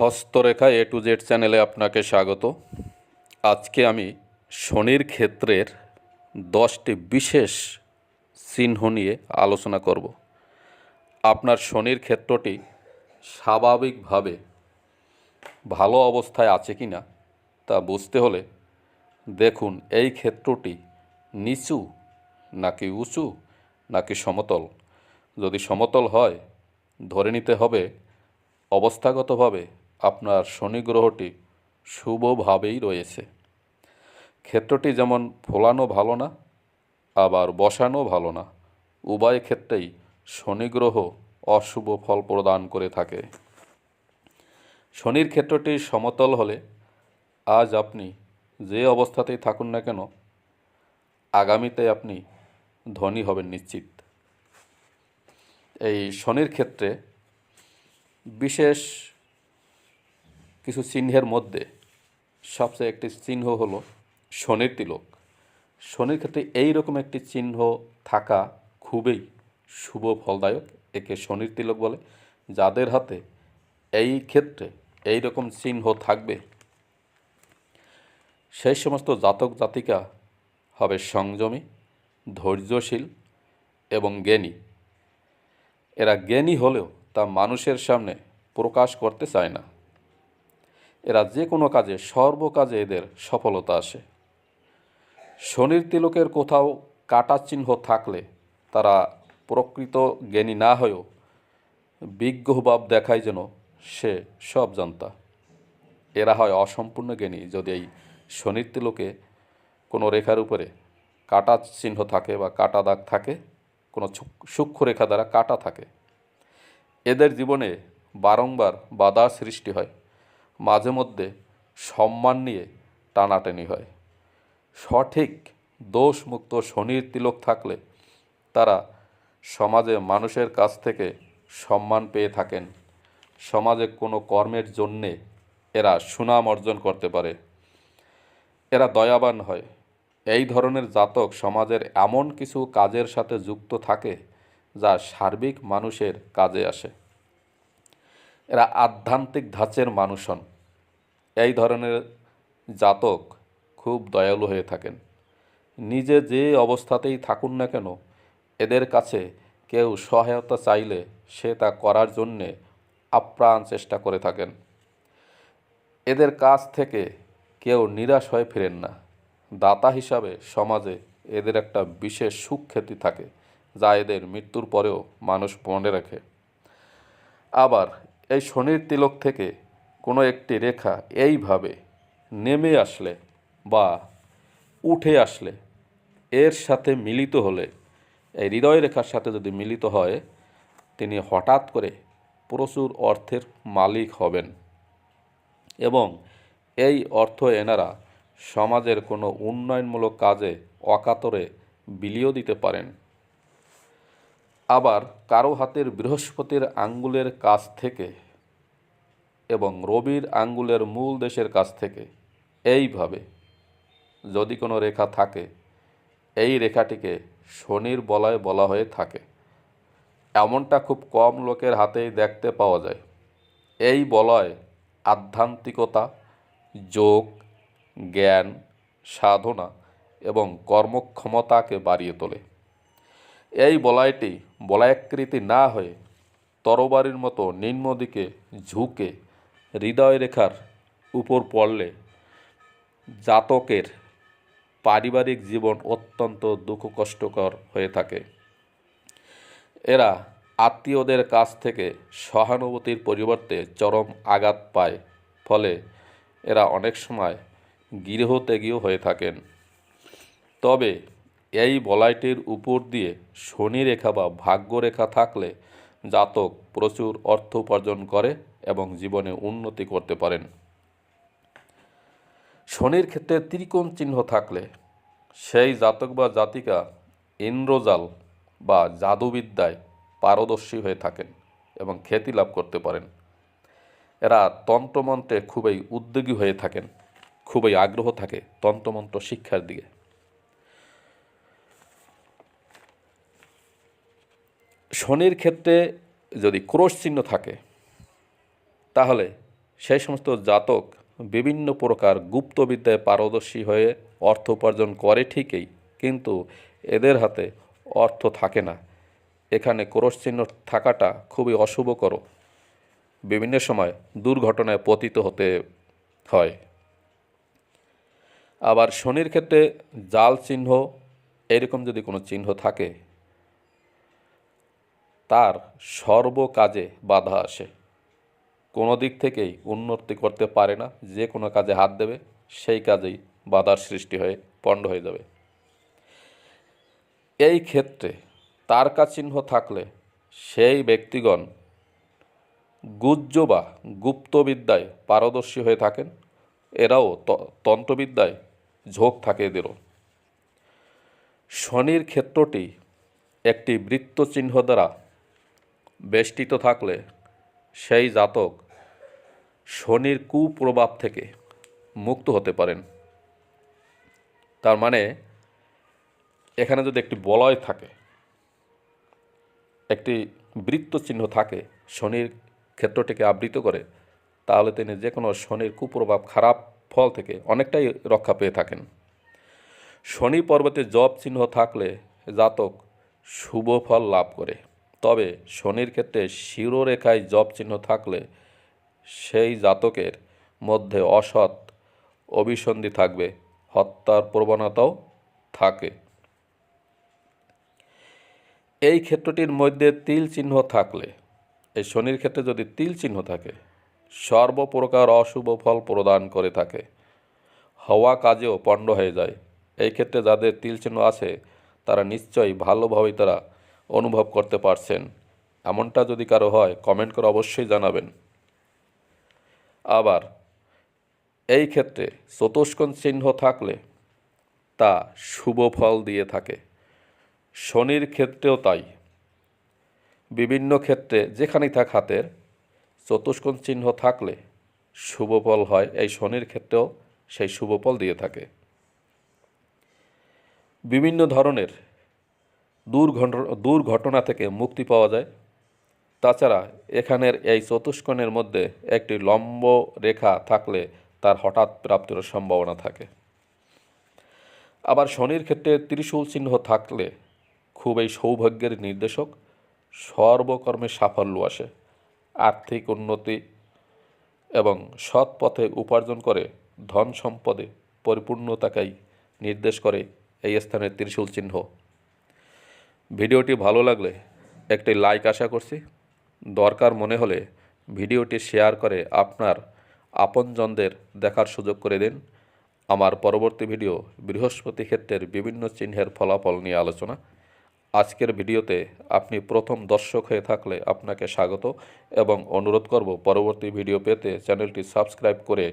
হস্তরেখা এ to Z চ্যানেলে আপনাকে স্বাগত। আজকে আমি শনির ক্ষেত্রের দশটি বিশেষ চিহ্ন নিয়ে আলোচনা করব। আপনার শনির ক্ষেত্রটি স্বাভাবিকভাবে ভালো অবস্থায় আছে কি না তা বুঝতে হলে দেখুন, এই ক্ষেত্রটি নিচু নাকি উঁচু নাকি সমতল। যদি সমতল হয়, ধরে নিতে হবে অবস্থাগতভাবে আপনার শনি গ্রহটি শুভভাবেই রয়েছে। ক্ষেত্রটি যেমন ফোলানো ভালো না, আবার বসানো ভালো না, উভয় ক্ষেত্রেই শনি গ্রহ অশুভ ফল প্রদান করে থাকে। শনির ক্ষেত্রটি সমতল হলে আজ আপনি যে অবস্থাতেই থাকুন না কেন, আগামীতে আপনি ধনী হবেন নিশ্চিত। এই শনির ক্ষেত্রে বিশেষ কিছু চিহ্নের মধ্যে সবচেয়ে একটি চিহ্ন হলো শনির তিলক। শনির ক্ষেত্রে এই রকম একটি চিহ্ন থাকা খুবই শুভ, ফলদায়ক, একে শনির তিলক বলে। যাদের হাতে এই ক্ষেত্রে এই রকম চিহ্ন থাকবে, সেই সমস্ত জাতক জাতিকা হবে সংযমী, ধৈর্যশীল এবং জ্ঞানী। এরা জ্ঞানী হলেও তা মানুষের সামনে প্রকাশ করতে চায় না। এরা যে কোনো কাজে, সর্বকাজে এদের সফলতা আসে। শনির তিলকের কোথাও কাটা চিহ্ন থাকলে তারা প্রকৃত জ্ঞানী না হয়েও বিজ্ঞভাব দেখায় যেন সে সব জানতা। এরা হয় অসম্পূর্ণ জ্ঞানী যদি এই শনির তিলকে কোনো রেখার উপরে কাটা চিহ্ন থাকে বা কাটা দাগ থাকে, কোনো সূক্ষ্ম- সূক্ষ্ম রেখা দ্বারা কাটা থাকে। এদের জীবনে বারংবার বাধা সৃষ্টি হয়। মাঝে মধ্যে সম্মান নিয়ে টানাটানি হয়। সঠিক দোষমুক্ত শনির তিলক থাকলে তারা সমাজে মানুষের কাছ থেকে সম্মান পেয়ে থাকেন। সমাজে কোনো কর্মের জন্যে এরা সুনাম অর্জন করতে পারে। এরা দয়াবান হয়। এই ধরনের জাতক সমাজের এমন কিছু কাজের সাথে যুক্ত থাকে যা সার্বিক মানুষের কাজে আসে। এরা আধ্যাত্মিক ধাঁচের মানুষ হন। এই ধরনের জাতক খুব দয়ালু হয়ে থাকেন। নিজে যে অবস্থাতেই থাকুন না কেন, এদের কাছে কেউ সহায়তা চাইলে সে তা করার জন্যে আপ্রাণ চেষ্টা করে থাকেন। এদের কাছ থেকে কেউ নিরাশ হয়ে ফেরেন না। দাতা হিসাবে সমাজে এদের একটা বিশেষ সুখ্যাতি থাকে, যা এদের মৃত্যুর পরেও মানুষ মনে রাখে। আবার এই শনির তিলক থেকে কোনো একটি রেখা এইভাবে নেমে আসলে বা উঠে আসলে, এর সাথে মিলিত হলে, এই হৃদয় রেখার সাথে যদি মিলিত হয়, তিনি হঠাৎ করে প্রচুর অর্থের মালিক হবেন। এবং এই অর্থ এনারা সমাজের কোনো উন্নয়নমূলক কাজে অকাতরে বিলিয়ে দিতে পারেন। আবার কারও হাতের বৃহস্পতির আঙ্গুলের কাছ থেকে এবং রবির আঙ্গুলের মূল দেশের কাছ থেকে। এইভাবে যদি কোনো রেখা থাকে, এই রেখাটিকে শনির বলয় বলা হয়ে থাকে। এমনটা খুব কম লোকের হাতেই দেখতে পাওয়া যায়। এই বলয় আধ্যাত্মিকতা, যোগ, জ্ঞান, সাধনা এবং কর্মক্ষমতাকে বাড়িয়ে তোলে। এই বলয়টি বলয়াকৃতি না হয়ে তরবারির মতো নিম্ন দিকে ঝুঁকে হৃদয় রেখার উপর পড়লে জাতকের পারিবারিক জীবন অত্যন্ত দুঃখ কষ্টকর হয়ে থাকে। এরা আত্মীয়দের কাছ থেকে সহানুভূতির পরিবর্তে চরম আঘাত পায়, ফলে এরা অনেক সময় গৃহত্যাগীও হয়ে থাকেন। তবে এই বলয়টির উপর দিয়ে শনি রেখা বা ভাগ্য রেখা থাকলে জাতক প্রচুর অর্থ উপার্জন করে এবং জীবনে উন্নতি করতে পারেন। শনির ক্ষেত্রে ত্রিকোণ চিহ্ন থাকলে সেই জাতক বা জাতিকা ইন্দ্রজাল বা জাদুবিদ্যায় পারদর্শী হয়ে থাকেন এবং খ্যাতি লাভ করতে পারেন। এরা তন্ত্রমন্ত্রে খুবই উদ্যোগী হয়ে থাকেন, খুবই আগ্রহ থাকে তন্ত্রমন্ত্র শিক্ষার দিকে। শনির ক্ষেত্রে যদি ক্রোশ চিহ্ন থাকে, তাহলে সেই সমস্ত জাতক বিভিন্ন প্রকার গুপ্তবিদ্যায় পারদর্শী হয়ে অর্থ উপার্জন করে ঠিকই, কিন্তু এদের হাতে অর্থ থাকে না। এখানে ক্রোশ চিহ্ন থাকাটা খুবই অশুভকর। বিভিন্ন সময় দুর্ঘটনায় পতিত হতে হয়। আবার শনির ক্ষেত্রে জাল চিহ্ন, এরকম যদি কোনো চিহ্ন থাকে তার সর্বকাজে বাধা আসে। কোনো দিক থেকেই উন্নতি করতে পারে না, যে কোনো কাজে হাত দেবে, সেই কাজেই বাধার সৃষ্টি হয়ে, পণ্ড হয়ে যাবে। এই ক্ষেত্রে তারকা চিহ্ন থাকলে সেই ব্যক্তিগণ গুজ্জ বা গুপ্তবিদ্যায় পারদর্শী হয়ে থাকেন, এরাও তন্ত্রবিদ্যায় ঝোঁক থাকে এদেরও শনির ক্ষেত্রটি একটি বৃত্ত চিহ্ন দ্বারা বেষ্টিত থাকলে সেই জাতক শনির কুপ্রভাব থেকে মুক্ত হতে পারেন। তার মানে এখানে যদি একটি বলয় থাকে, একটি বৃত্ত চিহ্ন থাকে শনির ক্ষেত্রটিকে আবৃত করে, তাহলে তিনি যে কোনো শনির কুপ্রভাব খারাপ ফল থেকে অনেকটাই রক্ষা পেয়ে থাকেন। শনি পর্বতে জব চিহ্ন থাকলে জাতক শুভ ফল লাভ করে। তবে শনির ক্ষেত্রে শিরোরেখায় জব চিহ্ন থাকলে সেই জাতকের মধ্যে অসৎ অভিসন্ধি থাকবে, হত্যার প্রবণতাও থাকে। এই ক্ষেত্রটির মধ্যে তিল চিহ্ন থাকলে, এই শনির ক্ষেত্রে যদি তিল চিহ্ন থাকে, সর্বপ্রকার অশুভ ফল প্রদান করে থাকে, হওয়া কাজেও পণ্ড হয়ে যায়। এই ক্ষেত্রে যাদের তিল চিহ্ন আছে, তারা নিশ্চয়ই ভালোভাবেই তারা অনুভব করতে পারছেন। এমনটা যদি কারও হয় কমেন্ট করে অবশ্যই জানাবেন। আবার, এই ক্ষেত্রে চতুষ্কোণ চিহ্ন থাকলে তা শুভ ফল দিয়ে থাকে। শনির ক্ষেত্রেও তাই। বিভিন্ন ক্ষেত্রে যেখানেই থাক হাতের, চতুষ্কোণ চিহ্ন থাকলে শুভ ফল হয়, এই শনির ক্ষেত্রেও সেই শুভ ফল দিয়ে থাকে। বিভিন্ন ধরনের দুর্ঘট দুর্ঘটনা থেকে মুক্তি পাওয়া যায়। তাছাড়া এখানের এই চতুষ্কোণের মধ্যে একটি লম্ব রেখা থাকলে তার হঠাৎ প্রাপ্তির সম্ভাবনা থাকে। আবার শনির ক্ষেত্রে ত্রিশূল চিহ্ন থাকলে খুবই সৌভাগ্যের নির্দেশক, সর্বকর্মে সাফল্য আসে। আর্থিক উন্নতি এবং সৎ পথে উপার্জন করে ধন সম্পদে পরিপূর্ণতাকেই নির্দেশ করে এই স্থানের ত্রিশূল চিহ্ন। ভিডিওটি ভালো লাগলে একটি লাইক আশা করছি। দরকার মনে হলে ভিডিওটি শেয়ার করে আপনার আপনজনদের দেখার সুযোগ করে দিন। আমার পরবর্তী ভিডিও বৃহস্পতি ক্ষেত্রের বিভিন্ন চিহ্নের ফলাফল নিয়ে আলোচনা। আজকের ভিডিওতে আপনি প্রথম দর্শক হয়ে থাকলে আপনাকে স্বাগত এবং অনুরোধ করব পরবর্তী ভিডিও পেতে চ্যানেলটি সাবস্ক্রাইব করে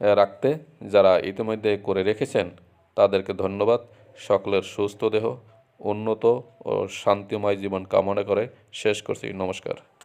রাখতে। যারা ইতিমধ্যে করে রেখেছেন, তাদেরকে ধন্যবাদ। সকলের সুস্থ দেহ উন্নত ও শান্তিময় জীবন কামনা করে শেষ করছি। নমস্কার।